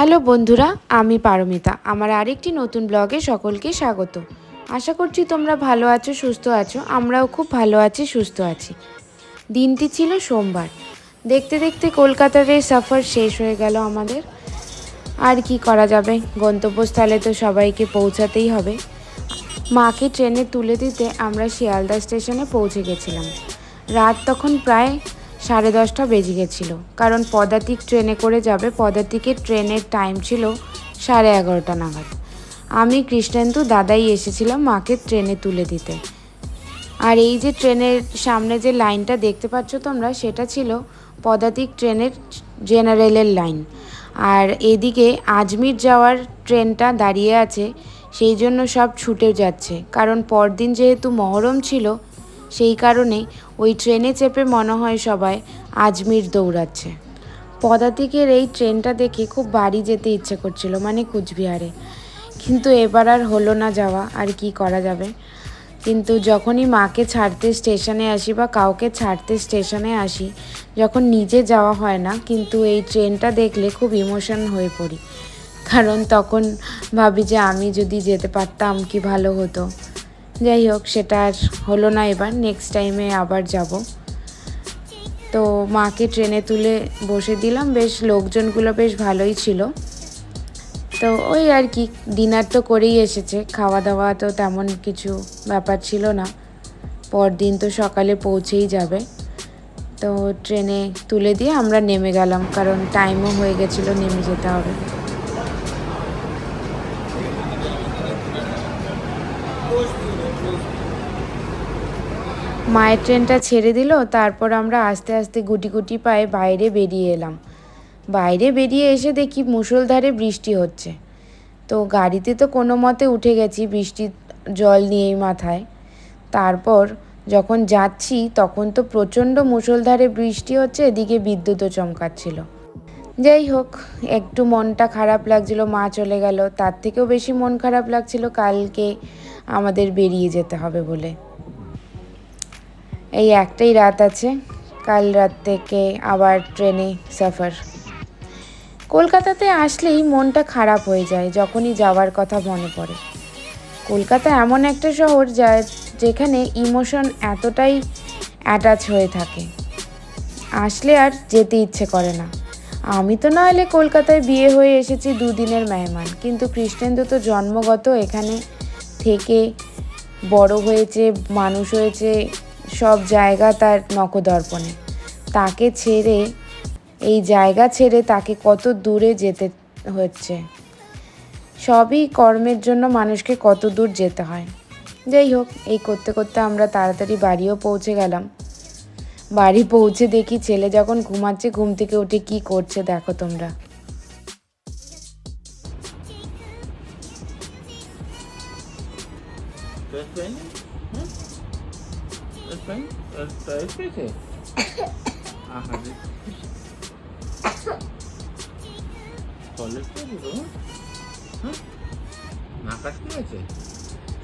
Hello বন্ধুরা, আমি পারমিতা। আমার আরেকটি নতুন ব্লগে সকলকে স্বাগত। আশা করছি তোমরা ভালো আছো, সুস্থ আছো। আমরাও খুব ভালো আছি, সুস্থ আছি। দিনটি ছিল সোমবার। দেখতে দেখতে কলকাতার এই সফর শেষ হয়ে গেল আমাদের। আর কি করা যাবে? গন্তব্যস্থলে তো সবাইকে পৌঁছাতেই হবে। মাকে ট্রেনে তুলে দিতে আমরা শিয়ালদা স্টেশনে পৌঁছে গেছিলাম। রাত তখন প্রায় সাড়ে দশটা বেজে গেছিল। কারণ পদাতিক ট্রেনে করে যাবে। পদাতিকের ট্রেনের টাইম ছিল সাড়ে এগারোটা নাগাদ। আমি কৃষ্ণেন্দু দাদাই এসেছিলাম মাকে ট্রেনে তুলে দিতে। আর এই যে ট্রেনের সামনে যে লাইনটা দেখতে পাচ্ছ তোমরা, সেটা ছিল পদাতিক ট্রেনের জেনারেলের লাইন আর এদিকে আজমির যাওয়ার ট্রেনটা দাঁড়িয়ে আছে, সেই জন্য সব ছুটে যাচ্ছে। কারণ পরদিন যেহেতু মহরম ছিল, সেই কারণে ওই ট্রেনে চেপে মনে হয় সবাই আজমির দৌড়াচ্ছে। পদাতিকের এই ট্রেনটা দেখে খুব বাড়ি যেতে ইচ্ছে করছিল মানে কুচবিহারে। কিন্তু এবার আর হলো না যাওয়া, আর কি করা যাবে? কিন্তু যখনই মাকে ছাড়তে স্টেশনে আসি বা কাউকে ছাড়তে স্টেশনে আসি, যখন নিজে যাওয়া হয় না, কিন্তু এই ট্রেনটা দেখলে খুব ইমোশন হয়ে পড়ি। কারণ তখন ভাবি যে আমি যদি যেতে পারতাম কি ভালো হতো। যাই হোক, সেটা আর হলো না এবার। নেক্সট টাইমে আবার যাব। তো মাকে ট্রেনে তুলে বসে দিলাম। বেশ লোকজনগুলো বেশ ভালোই ছিল। তো ওই আর কি, ডিনার তো করেই এসেছে। খাওয়া দাওয়া তো তেমন কিছু ব্যাপার ছিল না। পরদিন তো সকালে পৌঁছেই যাবে। তো ট্রেনে তুলে দিয়ে আমরা নেমে গেলাম, কারণ টাইমও হয়ে গেছিল নেমে যেতে হবে। মায়ের ট্রেনটা ছেড়ে দিল, তারপর আমরা আস্তে আস্তে গুটি গুটি পায়ে বাইরে বেরিয়ে এলাম। বাইরে বেরিয়ে এসে দেখি মুষলধারে বৃষ্টি হচ্ছে। তো গাড়িতে তো কোনো মতে উঠে গেছি বৃষ্টির জল নিয়েই মাথায়। তারপর যখন যাচ্ছি, তখন তো প্রচণ্ড মুষলধারে বৃষ্টি হচ্ছে, এদিকে বিদ্যুৎও চমকাচ্ছিল। যাই হোক, একটু মনটা খারাপ লাগছিল, মা চলে গেল। তার থেকেও বেশি মন খারাপ লাগছিল, কালকে আমাদের বেরিয়ে যেতে হবে বলে। এই একটাই রাত আছে। কাল রাত থেকে আবার ট্রেনে সফর। কলকাতাতে আসলেই মনটা খারাপ হয়ে যায় যখনই যাওয়ার কথা মনে পড়ে। কলকাতা এমন একটা শহর যা যেখানে ইমোশন এতটাই অ্যাটাচ হয়ে থাকে। আসলে আর যেতে ইচ্ছে করে না। আমি তো না হলে কলকাতায় বিয়ে হয়ে এসেছি দুদিনের মেহমান। কিন্তু কৃষ্ণেন্দু তো জন্মগত এখানে থেকে বড় হয়েছে, মানুষ হয়েছে সব জায়গা তার নখদর্পণে। তাকে ছেড়ে, এই জায়গা ছেড়ে তাকে কত দূরে যেতে হচ্ছে। সবই কর্মের জন্য মানুষকে কত দূর যেতে হয়। যাই হোক, এই করতে করতে আমরা তাড়াতাড়ি বাড়িও পৌঁছে গেলাম। বাড়ি পৌঁছে দেখি ছেলে যখন ঘুমাচ্ছে, ঘুম থেকে উঠে কি করছে দেখো তোমরা? পেয়েছে আহারে টয়লেট করে হ্যাঁ না কাটতে গেছে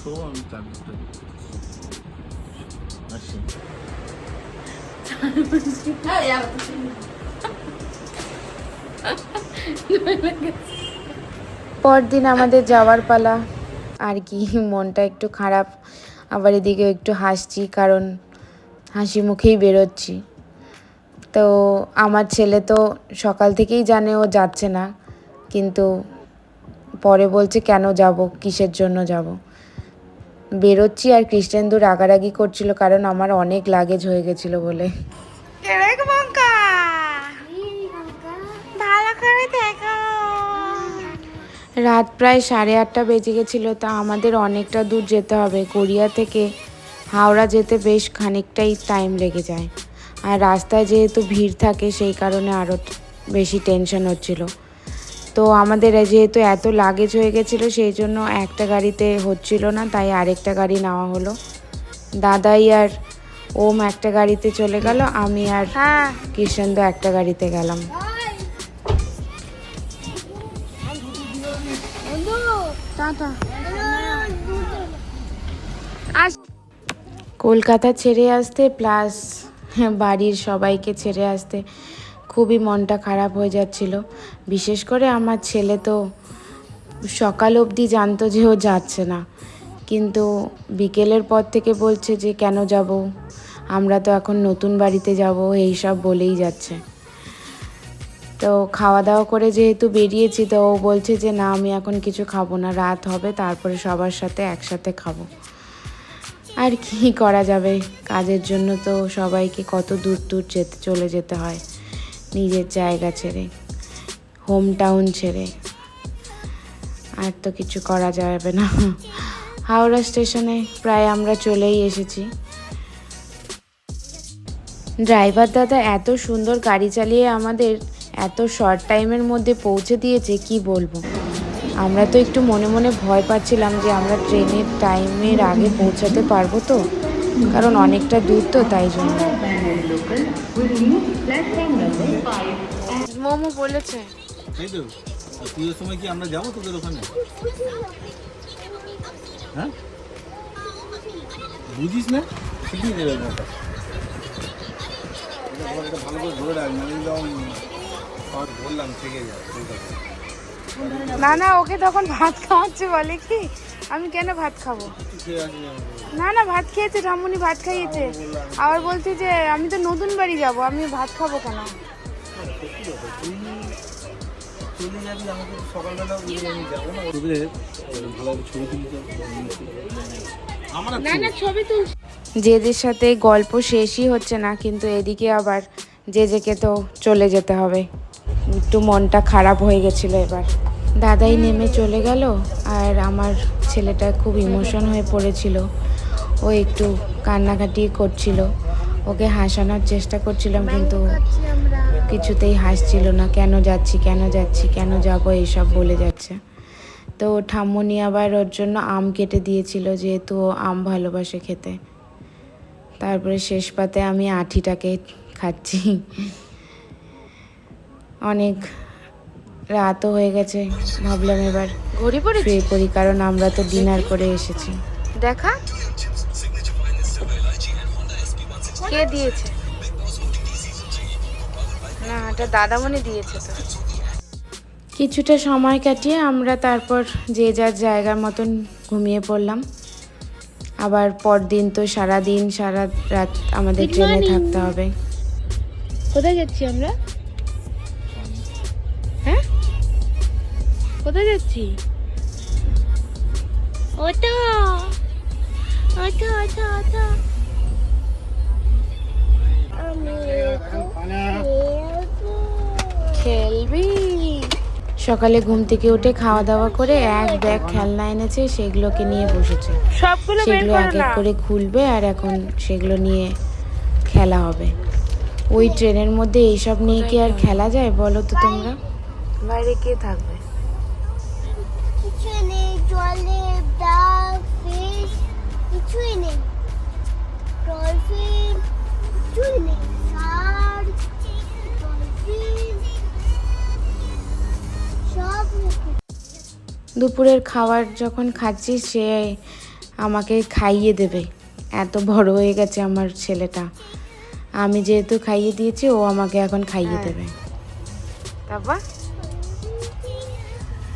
শো আমি চাদরটা আসি। পরদিন আমাদের যাওয়ার পালা। আর কি মনটা একটু খারাপ। আবার এদিকে একটু হাসছি, কারণ হাসি মুখেই বেরোচ্ছি। তো আমার ছেলে তো সকাল থেকেই জানে ও যাচ্ছে না, কিন্তু পরে বলছে কেন যাব, কিসের জন্য যাব। বেরোচ্ছি আর কৃষ্ণেন্দু রাগারাগি করছিল, কারণ আমার অনেক লাগেজ হয়ে গেছিল বলে। রাত প্রায় সাড়ে আটটা বেজে গেছিল তা আমাদের অনেকটা দূর যেতে হবে। গড়িয়া থেকে হাওড়া যেতে বেশ খানিকটাই টাইম লেগে যায়। আর রাস্তায় যেহেতু ভিড় থাকে সেই কারণে আরও বেশি টেনশন হচ্ছিল। তো আমাদের যেহেতু এত লাগেজ হয়ে গেছিল সেই জন্য একটা গাড়িতে হচ্ছিল না তাই আরেকটা গাড়ি নেওয়া হলো। দাদাই আর ওম একটা গাড়িতে চলে গেল আমি আর কৃষ্ণদা একটা গাড়িতে গেলাম। কলকাতা ছেড়ে আসতে প্লাস বাড়ির সবাইকে ছেড়ে আসতে খুবই মনটা খারাপ হয়ে যাচ্ছিল। বিশেষ করে আমার ছেলে তো সকাল অবধি জানতো যে ও যাচ্ছে না। কিন্তু বিকেলের পর থেকে বলছে যে, কেন যাব? আমরা তো এখন নতুন বাড়িতে যাব। এই সব বলেই যাচ্ছে। তো খাওয়া দাওয়া করে যেহেতু বেরিয়েছি, তো ও বলছে যে, না, আমি এখন কিছু খাব না, রাত হবে, তারপরে সবার সাথে একসাথে খাব। আর কি করা যাবে? কাজের জন্য তো সবাইকে কত দূর দূর যেতে, চলে যেতে হয়, নিজের জায়গা ছেড়ে হোম টাউন ছেড়ে। আর তো কিছু করা যাবে না। হাওড়া স্টেশনে প্রায় আমরা চলেই এসেছি। ড্রাইভার দাদা এত সুন্দর গাড়ি চালিয়ে আমাদের এত শর্ট টাইমের মধ্যে পৌঁছে দিয়েছে কি বলব? আমরা তো একটু মনে মনে ভয় পাচ্ছিলাম যে আমরা ট্রেনের টাইমের আগে পৌঁছাতে পারব তো। কারণ অনেকটা দূর তো তাই জন্য। মোমো বলেছে। পুজোর সময় কি আমরা যাব তোদের ওখানে? হ্যাঁ? বুঝিস না? শিখিয়ে দেবে ভালো করে ধরে রাখ একদম সব বললাম থেকে না না ওকে তখন ভাত খাওয়াচ্ছে বলে কি আমি কেন ভাত খাব? না না ভাত খেয়েছে ঠাম্মুনি ভাত খাইয়েছে। আবার বলছে যে আমি তো নতুন বাড়ি যাব আমি ভাত খাব কেন? তুই চলে যাবি আমাকে সকালবেলা উঠে আমি যাব না। তোদের ভালো ছবি তুলতে আমার না না যেদের সাথে গল্প শেষই হচ্ছে না কিন্তু এদিকে আবার যে যেকে তো চলে যেতে হবে। একটু মনটা খারাপ হয়ে গেছিল এবার। দাদাই নেমে চলে গেল আর আমার ছেলেটা খুব ইমোশন হয়ে পড়েছিল। ও একটু কান্নাকাটি করছিল। ওকে হাসানোর চেষ্টা করছিলাম কিন্তু কিছুতেই হাসছিল না। কেন যাচ্ছি কেন যাচ্ছি, কেন যাব এইসব বলে যাচ্ছে। তো ঠাম্মনি আবার ওর জন্য আম কেটে দিয়েছিল যেহেতু ও আম ভালোবাসে খেতে। তারপরে শেষ পাতে আমি আঠিটাকে খাচ্ছি। অনেক রাতও হয়ে গেছে ভাবলাম এবার ঘড়ি পড়ে শুয়ে পড়ি কারণ আমরা তো ডিনার করে এসেছি। দেখা। কে দিয়েছে? না এটা দাদামণি দিয়েছে তো। কিছুটা সময় কাটিয়ে আমরা তারপর যে যার জায়গার মতন ঘুমিয়ে পড়লাম। আবার পরদিন তো সারা দিন সারা রাত আমাদের ট্রেনে থাকতে হবে। কোথায় যাচ্ছি আমরা? কোথায় যাচ্ছি? ওটা ওটা ওটা ওটা খেলবি। সকালে ঘুম থেকে উঠে খাওয়া দাওয়া করে এক ব্যাগ খেলনা এনেছে সেগুলোকে নিয়ে বসেছে। সবগুলো সেগুলো এক এক করে খুলবে আর এখন সেগুলো নিয়ে খেলা হবে। ওই ট্রেনের মধ্যে এইসব নিয়ে কি আর খেলা যায় বলো তো তোমরা? বাইরে কে থাকবে? জলে ডাক ফিশ কিছুই নেই। ডলফিন কিছুই নেই। শার্ক ডলফিন সব দুপুরের খাবার যখন খাচ্ছি সে আমাকে খাইয়ে দেবে। এত বড় হয়ে গেছে আমার ছেলেটা। আমি যেহেতু খাইয়ে দিয়েছি ও আমাকে এখন খাইয়ে দেবে। তারপর?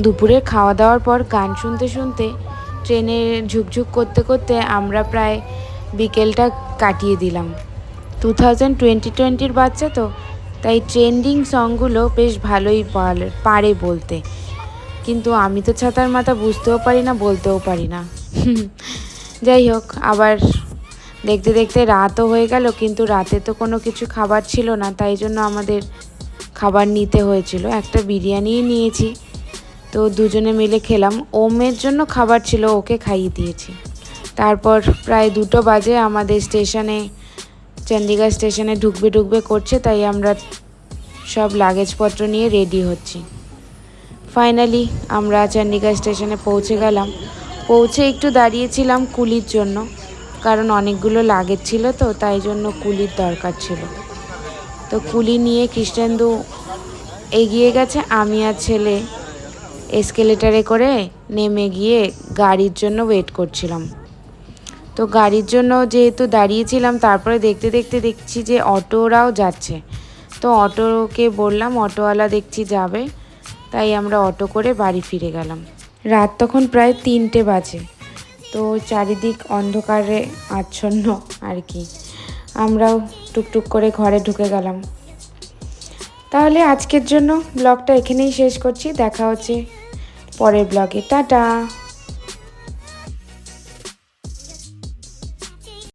দুপুরের খাওয়া দাওয়ার পর গান শুনতে শুনতে ট্রেনে ঝুকঝুক করতে করতে আমরা প্রায় বিকেলটা কাটিয়ে দিলাম। টু থাউজেন্ড টোয়েন্টি টোয়েন্টির বাচ্চা তো, তাই ট্রেন্ডিং সংগুলো বেশ ভালোই পার- বলতে। কিন্তু আমি তো ছাতার মাথা বুঝতেও পারি না, বলতেও পারি না। যাই হোক, আবার দেখতে দেখতে রাতও হয়ে গেল, কিন্তু রাতে তো কোনো কিছু খাবার ছিল না, তাই জন্য আমাদের খাবার নিতে হয়েছিল। একটা বিরিয়ানিই নিয়েছি। তো দুজনে মিলে খেলাম। ওমের জন্য খাবার ছিল, ওকে খাইয়ে দিয়েছি। তারপর প্রায় দুটো বাজে, আমাদের স্টেশনে চণ্ডীগড় স্টেশনে ঢুকবে ঢুকবে করছে, তাই আমরা সব লাগেজপত্র নিয়ে রেডি হচ্ছি। ফাইনালি আমরা চণ্ডীগড় স্টেশনে পৌঁছে গেলাম। পৌঁছে একটু দাঁড়িয়েছিলাম কুলির জন্য, কারণ অনেকগুলো লাগেজ ছিল তো, তাই জন্য কুলির দরকার ছিল। তো কুলি নিয়ে কৃষ্ণেন্দু এগিয়ে গেছে, আমি আর ছেলে এসকেলেটারে করে নেমে গিয়ে গাড়ির জন্য ওয়েট করছিলাম। তো গাড়ির জন্য যেহেতু দাঁড়িয়েছিলাম, তারপরে দেখতে দেখতে দেখছি যে অটোরাও যাচ্ছে। তো অটোকে বললাম, অটোওয়ালা দেখছি যাবে। তাই আমরা অটো করে বাড়ি ফিরে গেলাম। রাত তখন প্রায় তিনটে বাজে। তো চারিদিক অন্ধকারে, আচ্ছন্ন আর কি। আমরাও টুকটুক করে ঘরে ঢুকে গেলাম। তাহলে আজকের জন্য ব্লগটা এখানেই শেষ করছি। দেখা হচ্ছে পরের ব্লগে। টাটা।